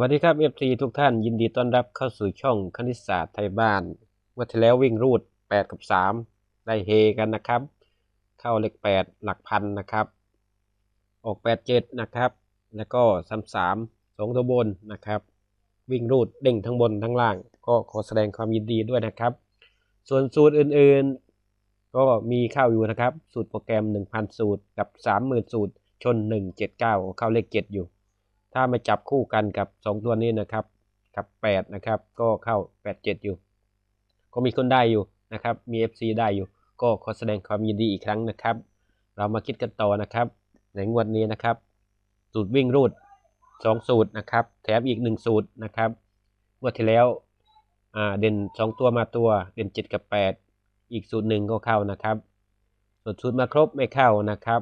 วัสดีครับ FC ทุกท่านยินดีต้อนรับเข้าสู่ช่องคณิตศาสตร์ไทยบ้านวันที่แล้ววิ่งรูด 8 กับ 3 ได้เฮกันนะครับ เข้าเลข 8 หลักพันนะครับ ออก 8 7 นะครับ แล้วก็ 3 3 2 ตัวบนนะครับ วิ่งรูดเด้งทั้งบนทั้งล่าง ก็ขอแสดงความยินดีด้วยนะครับ ส่วนสูตรอื่นๆ ก็มีเข้าอยู่นะครับ สูตรโปรแกรม 1,000 สูตรกับ 30,000 สูตรชน 179 เข้าเลข 7 อยู่ ถ้ามาจับคู่กันกับ 2 ตัวนี้นะครับ กับ 8 นะครับ ก็เข้า 8 7 อยู่ ก็มีคนได้อยู่นะครับ มี FC ได้อยู่ ก็ขอแสดงความยินดีอีกครั้งนะครับ เรามาคิดกันต่อนะครับ ในงวดนี้นะครับ สูตรวิ่งรูด 2 สูตรนะครับ แถมอีก 1 สูตรนะครับงวดที่แล้วเด่น 2 ตัวมาตัว เด่น 7 กับ 8 อีกสูตรหนึ่งก็เข้านะครับส่วนสูตรมาครบไม่เข้านะครับ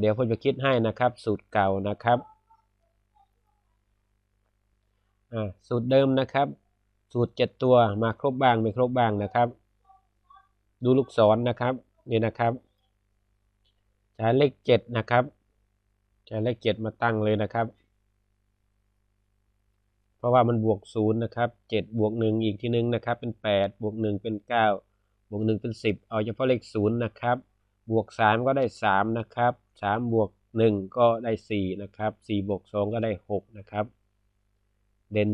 เดี๋ยวผมจะคิดให้นะครับ สูตรเก่านะครับ อ่า สูตรเดิมนะครับ สูตร7ตัวมาครบบางไม่ครบบางนะครับ ดูลูกศรนะครับนี่นะครับใช้เลข7นะครับใช้เลข7มาตั้งเลยนะครับ เพราะว่ามันบวก0นย์นะครับ7บวก1อีกทีนึงนะครับ เป็น8บวก1เป็น9บวก1เป็น10เอาเฉพาะเลข0นย์นะครับ บวก3ก็ได้3นะครับ3บวก1ก็ได้4นะครับ4บวก2ก็ได้6นะครับ เด่น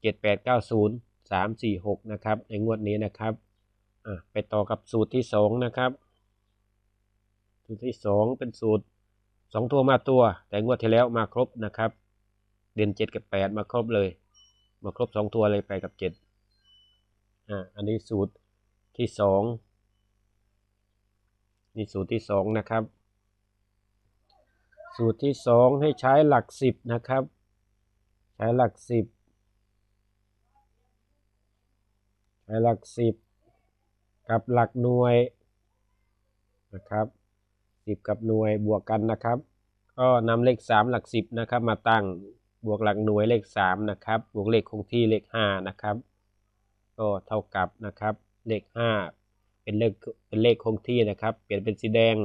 เจ็ดแปดเก้าศูนย์สามสี่หกนะครับ ในงวดนี้นะครับไปต่อกับสูตรที่สองนะครับ สูตรที่สองเป็นสูตรสองตัวมาตัว แต่งวดที่แล้วมาครบนะครับ เด่นเจ็ดกับแปดมาครบเลย มาครบสองตัวเลยไปกับเจ็ดอ่าอันนี้สูตรที่สองนี่สูตรที่สองนะครับ สูตรที่สองให้ใช้หลักสิบนะครับ ใช้หลักสิบใช้หลักสิบกับหลักหน่วยนะครับสิบกับหน่วยบวกกันนะครับ ก็นำเลขสามหลักสิบนะครับ มาตั้งบวกหลักหน่วยเลขสามนะครับ บวกเลขคงที่เลขห้านะครับ ก็เท่ากับนะครับเลขห้าเป็นเลขเป็นเลขคงที่นะครับ เปลี่ยนเป็นสีแดง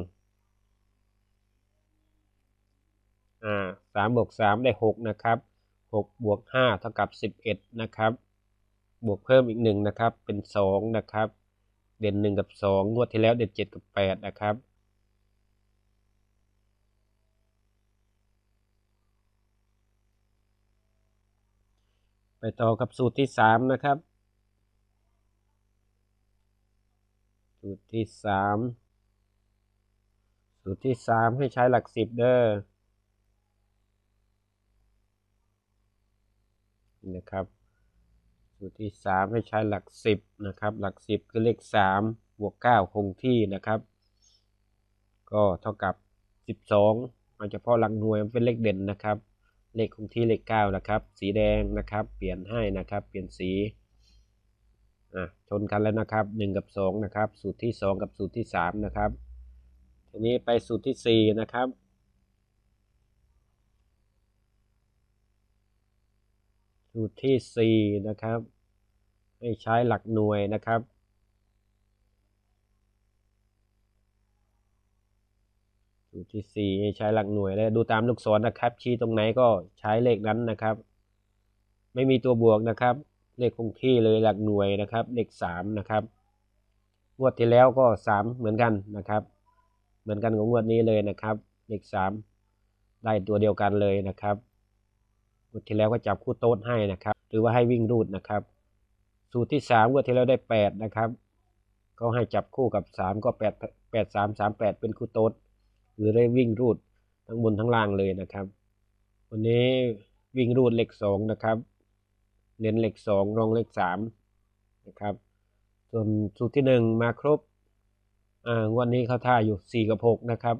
อ่าสามบวกสามได้หกนะครับ หกบวกห้าเท่ากับสิบเอ็ดนะครับ บวกเพิ่มอีกหนึ่งนะครับ เป็นสองนะครับ เด่นหนึ่งกับสองงวดที่แล้วเด่นเจ็ดกับแปดนะครับ ไปต่อกับสูตรที่สามนะครับ สูตรที่สามสูตรที่สามให้ใช้หลักสิบเด้อ นะครับ สูตรที่สามให้ใช้หลักสิบนะครับ หลักสิบคือเลขสามบวกเก้าคงที่นะครับ ก็เท่ากับสิบสองเอาเฉพาะหลักหน่วยมันเป็นเลขเด่นนะครับ เลขคงที่เลขเก้านะครับ สีแดงนะครับ เปลี่ยนให้นะครับ เปลี่ยนสีอะชนกันแล้วนะครับหนึ่งกับสองนะครับ สูตรที่สองกับสูตรที่สามนะครับ ทีนี้ไปสูตรที่สี่นะครับ สูตรที่สี่นะครับให้ใช้หลักหน่วยนะครับ สูตรที่สี่ให้ใช้หลักหน่วยแล้วดูตามลูกศรนะครับ ชี้ตรงไหนก็ใช้เลขนั้นนะครับ ไม่มีตัวบวกนะครับ เลขคงที่เลยหลักหน่วยนะครับ เลขสามนะครับงวดที่แล้วก็สามเหมือนกันนะครับ เหมือนกันกับงวดนี้เลยนะครับ เลขสามได้ตัวเดียวกันเลยนะครับ งวดที่แล้วก็จับคู่โต๊ดให้นะครับ หรือว่าให้วิ่งรูดนะครับ สูตรที่สามงวดที่แล้วได้แปดนะครับ ก็ให้จับคู่กับสามก็แปดแปดสามสามแปดเป็นคู่โต๊ดหรือได้วิ่งรูดทั้งบนทั้งล่างเลยนะครับ วันนี้วิ่งรูดเลขสองนะครับ เน้นเลขสองรองเลขสามนะครับ ส่วนสูตรที่หนึ่งมาครบอ่างวันนี้เขาท่าอยู่สี่กับหกนะครับ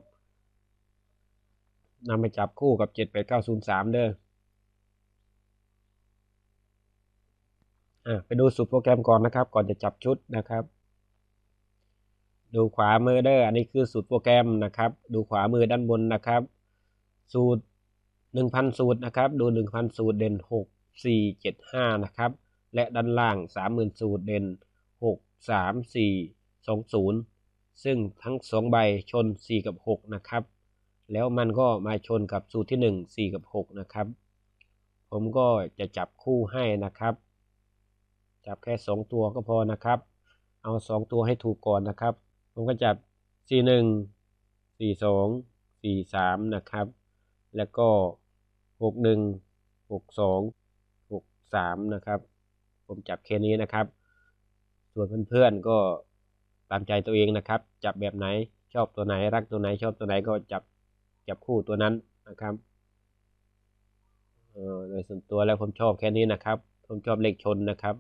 นำไปจับคู่กับเจ็ดแปดเก้าศูนย์สามเด้ออ่า ไปดูสูตรโปรแกรมก่อนนะครับ ก่อนจะจับชุดนะครับ ดูขวามือเด้ออันนี้คือสูตรโปรแกรมนะครับ ดูขวามือด้านบนนะครับ สูตรหนึ่งพันสูตรนะครับ ดูหนึ่งพันสูตรเด่นหกสี่เจ็ดห้านะครับ และด้านล่างสามหมื่นสูตรเด่นหกสามสี่สองศูนย์ซึ่งทั้งสองใบชนสี่กับหกนะครับ แล้วมันก็มาชนกับสูตรที่หนึ่งสี่กับหกนะครับ ผมก็จะจับคู่ให้นะครับ จับแค่สองตัวก็พอนะครับ เอาสองตัวให้ถูกก่อนนะครับ ผมก็จับสี่หนึ่งสี่สองสี่สามนะครับ แล้วก็หกหนึ่งหกสองหกสามนะครับ ผมจับแค่นี้นะครับ ส่วนเพื่อนๆก็ตามใจตัวเองนะครับ จับแบบไหนชอบตัวไหนรักตัวไหนชอบตัวไหนก็จับจับคู่ตัวนั้นนะครับโดยส่วนตัวแล้วผมชอบแค่นี้นะครับ ผมชอบเลขชนนะครับ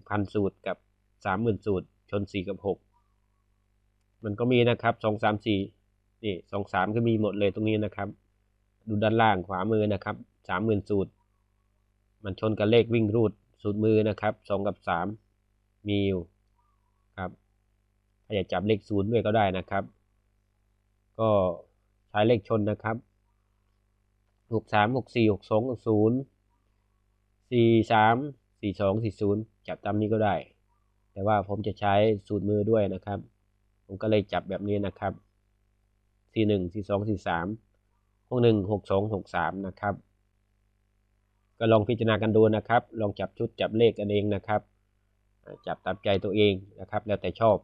1,000 สูตรกับ 30,000 สูตร ชน 4 กับ 6 มันก็มีนะครับ 2 3 4 นี่ 2 3 ก็มีหมดเลยตรงนี้นะครับ ดูด้านล่างขวามือนะครับ 30,000 สูตร มันชนกับเลขวิ่งรูดสูตรมือนะครับ 2 กับ 3 มีอยู่ครับถ้าอยากจับเลขศูนย์ด้วยก็ได้นะครับ ก็ใช้เลขชนนะครับ 6 3 6 4 6 2 6 0 4 3 4 2 4 0 จับตามนี้ก็ได้ แต่ว่าผมจะใช้สูตรมือด้วยนะครับ ผมก็เลยจับแบบนี้นะครับสี่หนึ่งสี่สองซีสามหกหนึ่งหกสองหกสามนะครับ ก็ลองพิจารณากันดูนะครับ ลองจับชุดจับเลขกันเองนะครับ จับตามใจตัวเองนะครับ แล้วแต่ชอบ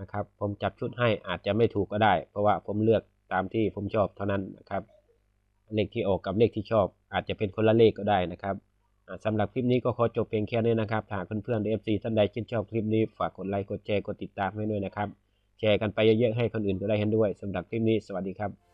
นะครับ ผมจับชุดให้อาจจะไม่ถูกก็ได้ เพราะว่าผมเลือกตามที่ผมชอบเท่านั้นนะครับ เลขที่ออกกับเลขที่ชอบอาจจะเป็นคนละเลขก็ได้นะครับ สำหรับคลิปนี้ก็ขอจบเพียงแค่นี้นะครับหากเพื่อนๆเอฟซีท่านใดชื่นชอบคลิปนี้ฝากกดไลค์กดแชร์กดติดตามให้ด้วยนะครับ แชร์กันไปเยอะๆให้คนอื่นก็ได้เห็นด้วยสำหรับคลิปนี้สวัสดีครับ